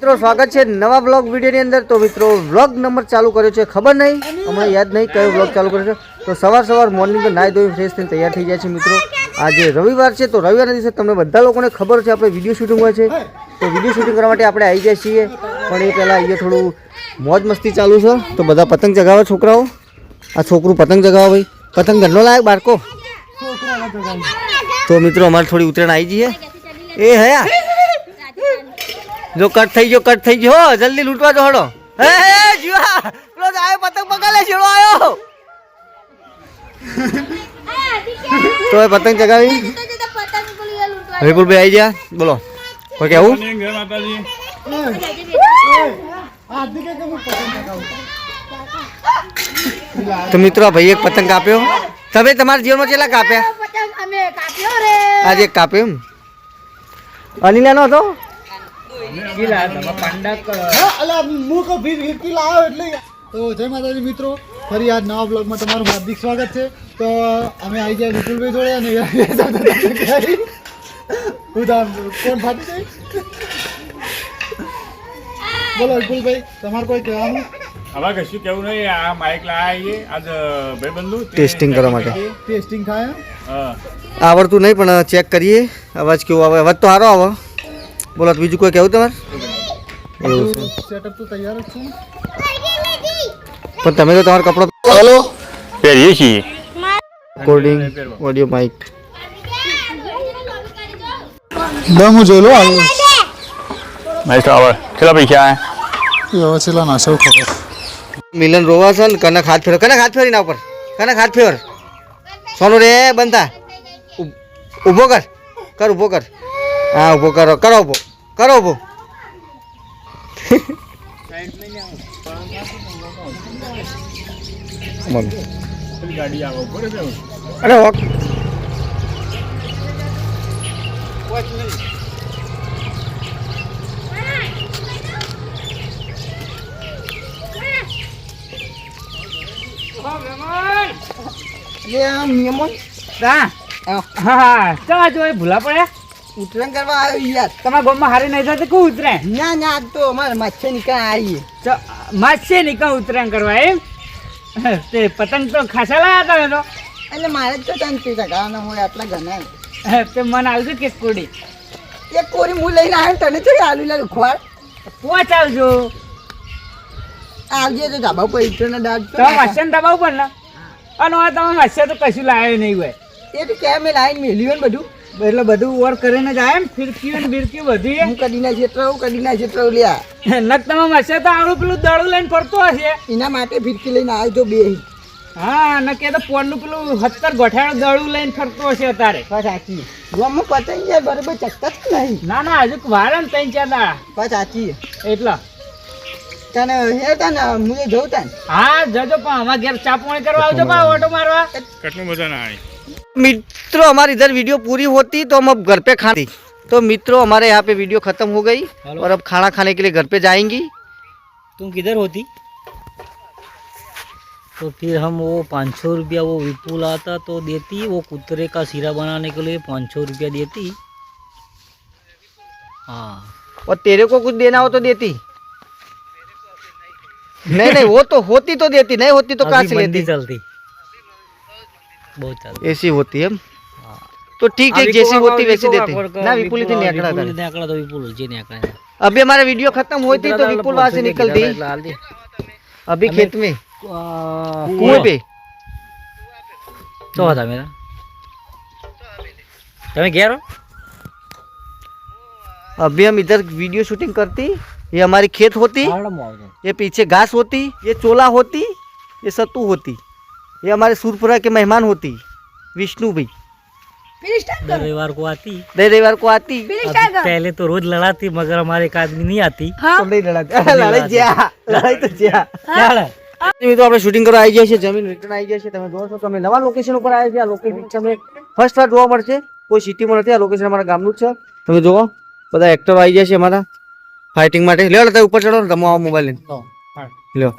મિત્રો, સ્વાગત છે નવા બ્લોગ વિડીયોની અંદર. તો મિત્રો વ્લોગ નંબર ચાલુ કર્યો છે, ખબર નહીં? હમણાં યાદ નહીં કયો વ્લોગ ચાલુ કર્યો છે. તો સવાર સવાર મોર્નિંગ નાહી ધોઈ ફ્રેશ થઈને તૈયાર થઈ જાય છે મિત્રો. આજે રવિવાર છે, તો રવિવારના દિવસે તમને બધા લોકોને ખબર છે, આપણે વીડિયો શૂટિંગ હોય છે. તો વીડિયો શૂટિંગ કરવા માટે આપણે આવી જાય છીએ. પણ એ પહેલાં અહીંયા થોડું મોજ મસ્તી ચાલુ છે. તો બધા પતંગ ચગાવે છોકરાઓ. આ છોકરું પતંગ જગાવે ભાઈ. પતંગ ઘરનો લાયક બાળકો. તો મિત્રો, અમારે થોડી ઉતરાણ આવી જઈએ એ હયા? જો કટ થઈ ગયો કટ થઈ ગયો. હો, જલ્દી લૂંટવા જો હડો હે હે? જીવા પેલો આયો પતંગ પકડે છેડો આયો તો એ પતંગ ચગાવી. વિપુલભાઈ આવી ગયા? બોલો. કોઈ કેવું તો મિત્રો ભાઈ એક પતંગ કાપ્યો તમે તમારા જીવનમાં કેટલા કાપ્યા? આજે અમે કાપ્યો એમ આજે નો કાપ્યો અનિલાનો હતો હા, અલા, હું કહું ભીડ હિરકી એટલે. તો જય માતાજી મિત્રો ફરી આજ નવા બ્લોગમાં તમારું હાર્દિક સ્વાગત છે. તો અમે આવી ગયા વિપુલભાઈ જોડે અને આમ કોણ ફાટી જાય બોલો વિપુલભાઈ તમારે કોઈ કહેવાનું? હવે કશું કેવું નહીં આ માઇક લાવીએ. આજ ભાઈબંધુ Testing કરવા માટે. ટેસ્ટિંગ થાય હા. આવડતું નહીં પણ ચેક કરીએ. અવાજ કેવો આવે? અવાજ તો સારો આવે. બોલો બીજું કોઈ કેવું તમારે? એવું છે. સેટઅપ તો તૈયાર જ છે પણ તમે તો તમારો કપડો હેલો? પહેરીએ છીએ. રેકોર્ડિંગ ઓડિયો માઇક દમ જોઈ લો હાલ. નાઈસ તો હવે કેટલા પૈસા એ હવે ના સૌ ખબર. મિલન રોવા છે ને કનક હાથ ફેરો કનક હાથ ફેરી ના ઉપર કનક હાથ ફેર સોનું રે બનતા. ઉભ- ઊભો કર. કર ઊભો કર. હા ઊભો કરો. કરો ઊભો કરો બો બોલો. ગાડી આવો બરોબર અરે ઓક હા. ચા જો એ ભૂલા પડ્યા? ઉતરાણ કરવા આવ્યો યાર. તમારા ગામમાં હારી નહીં થતી કું ઉતરે ના ના આજ તો અમારે માછે નીકળ આવીએ માછે નીકળ ઉતરાયણ કરવા એમ? તે પતંગ તો ખાસા લાયા તમે તો. એટલે મારે જ તો શાંતિ ચગાવવાના હું આટલા ઘણા તે મને આવજો કે કોડી. એક કોરી હું લઈને આવ્યો તને છે આલુ લાલુ ખોર પોચ આવજો. આવજે તો ધાબા પર ઈટરના દાગ તો માછે ને દબાવ પણ ને? અને તમે માછે તો કશું લાવ્યો નહીં હોય. એ તો કેમ એ લાઈન મેલ્યું ને બધું? એટલે બધું ઓર કરીને જાય એમ ફિરકીયું ને બિરકીયું બધી. હું કદીના ક્ષેત્ર કદીના ક્ષેત્ર લ્યા. નક તમામ હશે તો આવડું પેલું દડું લઈને ફરતો હશે. એના માટે ફિરકી લઈને આવ્યો તો બે. હા ન કે તો પોનનું પેલું હત્તર ગોઠાણ દડું લઈને ફરતો હશે અત્યારે. સાચી. ગમું પતંગ જાય બરોબર ચકતા જ નહીં. ના ના હજુ વાર ને ત્રણ ચાર દાડા. બસ સાચી. એટલા. તને હે તને હું જઉં તને. હા જજો પણ અમારા ઘેર ચા પાણી કરવા આવજો પા ઓટો મારવા. કેટલું મજા ના આવી मित्रों हमारी इधर वीडियो पूरी होती तो हम अब घर पे खाती तो मित्रों हमारे यहाँ पे वीडियो खत्म हो गई और अब खाना खाने के लिए घर पे जाएँगी। तुम किधर होती? तो फिर हम वो पाँच सौ रुपया वो विपुल आता तो देती वो कुतरे का सिरा बनाने के लिए पाँच सौ रुपया देती। हाँ। और तेरे को कुछ देना हो तो देती। नहीं नहीं वो तो होती तो देती नहीं होती तो कहाँ से लेती? चलती। बहुत चलती ऐसी होती है हाँ तो ठीक है अभी जैसी को- होती अभी वैसी को- देते को- ना विपुल थी विपुल- निकला विपुल था ने आंकड़ा तो विपुल जी ने आंकड़ा है। अभी हमारा वीडियो खत्म हुई थी तो विपुल वहां से निकल दी लाल दे अभी हमें- खेत में आ, कुएं पे तो था मेरा તમે ઘેર હો? अभी हम इधर वीडियो शूटिंग करती ये हमारी खेत होती ये पीछे घास होती ये चोला होती ये सत्तू होती ये हमारे सूरपुरा के मेहमान होती विष्णु भाई दर रविवार को आती दे रविवार को आती अब पहले तो रोज लड़ाती मगर हमारे एक आदमी नहीं आती તો નહીં લડાતી. લડાઈ જ્યાં. લડાઈ તો જ્યાં. મિત્રો આપણે શૂટિંગ કરવા આવી ગયા છીએ જમીન રિટર્ન આવી ગયા છે તમે જોવો છો તમે નવા લોકેશન ઉપર આવ્યા છે આ લોકેશન તમને ફર્સ્ટ વાર જોવા મળશે કોઈ સિટીમાં નથી આ લોકેશન અમારા ગામનું જ છે તમે જુઓ બધા એક્ટરો આવી ગયા છે અમારા ફાઇટિંગ માટે લ્યો તમે ઉપર ચડો ને રમો આવો મોબાઈલ લઈને લ્યો